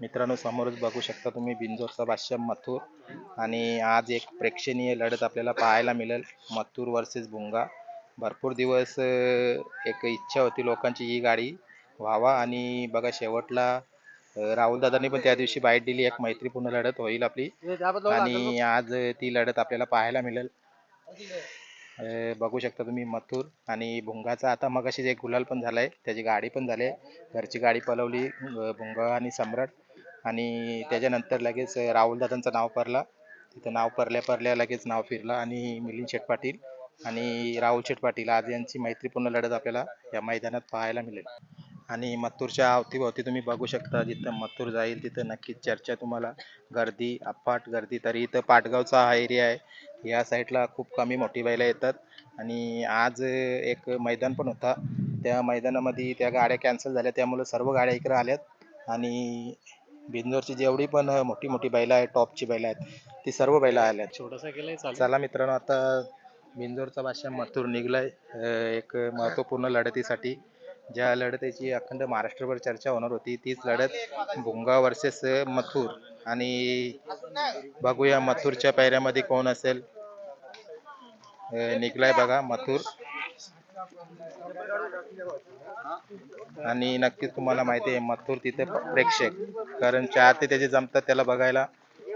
मित्रांनो समोरच बघू शकता तुम्ही बिंजोरचा बादशाह मथुर. आणि आज एक प्रेक्षणीय लढत आपल्याला पाहायला मिळेल. मथुर वर्सेस भुंगा. भरपूर दिवस एक इच्छा होती लोकांची ही गाडी व्हावा. आणि बघा शेवटला राहुल दादांनी पण त्या दिवशी बाईट दिली. एक मैत्रीपूर्ण लढत होईल आपली. आणि आज ती लढत आपल्याला पाहायला मिळेल. बघू शकता तुम्ही मथुर आणि भुंगाचा. आता मगाशीच एक गुलाल पण झालाय त्याची गाडी पण झाली घरची गाडी पलवली भुंगा आणि सम्राट. आणि त्याच्यानंतर लगेच राहुल दादांचं नाव पडला. तिथं नाव परल्या परल्या लगेच नाव फिरलं आणि मिलिंद शेठ पाटील आणि राहुल शेठ पाटील. आज यांची मैत्रीपूर्ण लढत आपल्याला या मैदानात पाहायला मिळेल. आणि मथुरच्या अवतीभोवती तुम्ही बघू शकता जिथं मथुर जाईल तिथं नक्कीच चर्चा तुम्हाला गर्दी अफाट गर्दी तरी इथं पाटगावचा हा एरिया आहे. या साईडला खूप कमी मोठी बैलं येतात. आणि आज एक मैदान पण होता. त्या मैदानामध्ये त्या गाड्या कॅन्सल झाल्या. त्यामुळे सर्व गाड्या इकडे आल्यात. आणि बिंदोरची जेवढी पण मोठी मोठी बैलं आहेत टॉपची बैलं आहेत ती सर्व बैलं आल्यात. छोटासा केलाय चालेल चला मित्रांनो आता बिंदोरचा बादशाह मथुर निघलाय. एक महत्त्वपूर्ण लढतीसाठी ज्या लढतीची अखंड महाराष्ट्रभर चर्चा होणार होती तीच लढत भुंगा वर्सेस मथुर. आणि बघूया मथुरच्या पायऱ्यामध्ये कोण असेल. निघलाय बघा मथुर. आणि नक्कीच तुम्हाला माहिती आहे मथुर तिथे प्रेक्षक. कारण चार ते त्याचे जमतात त्याला बघायला.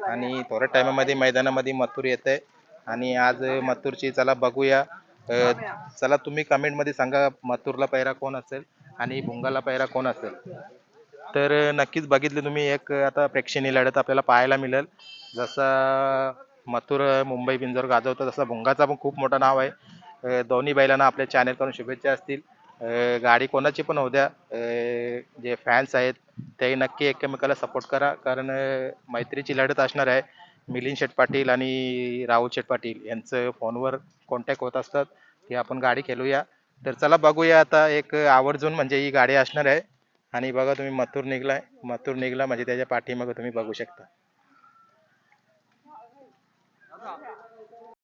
आणि थोड्या टायमामध्ये मैदानामध्ये मथुर येत आणि आज मथुरची चला बघूया. अ, चला तुम्ही कमेंटमध्ये सांगा मथुरला पैरा कोण असेल आणि भुंगाला पैरा कोण असेल. तर नक्कीच बघितले तुम्ही एक आता प्रेक्षणीय लढत आपल्याला पाहायला मिळेल. जसा मथुर मुंबई बिंजोर गाजवतो तसा भुंगाचा पण खूप मोठं नाव आहे. अ, दोन्ही बैलांना आपल्या चॅनलकडून शुभेच्छा असतील. अ, गाडी कोणाची पण होऊ द्या. अ, जे फॅन्स आहेत ते नक्की एकमेकाला सपोर्ट करा. कारण अ, मैत्रीची लढत असणार आहे. मिलिंद शेठ पाटील आणि राहुल शेट पाटील यांचं फोनवर कॉन्टॅक्ट होत असतात. की आपण गाडी खेळूया. तर चला बघूया आता एक आवर्जून म्हणजे ही गाडी असणार आहे. आणि बघा तुम्ही मथूर निघलाय. मथूर निघला म्हणजे त्याच्या पाठीमागं तुम्ही बघू शकता.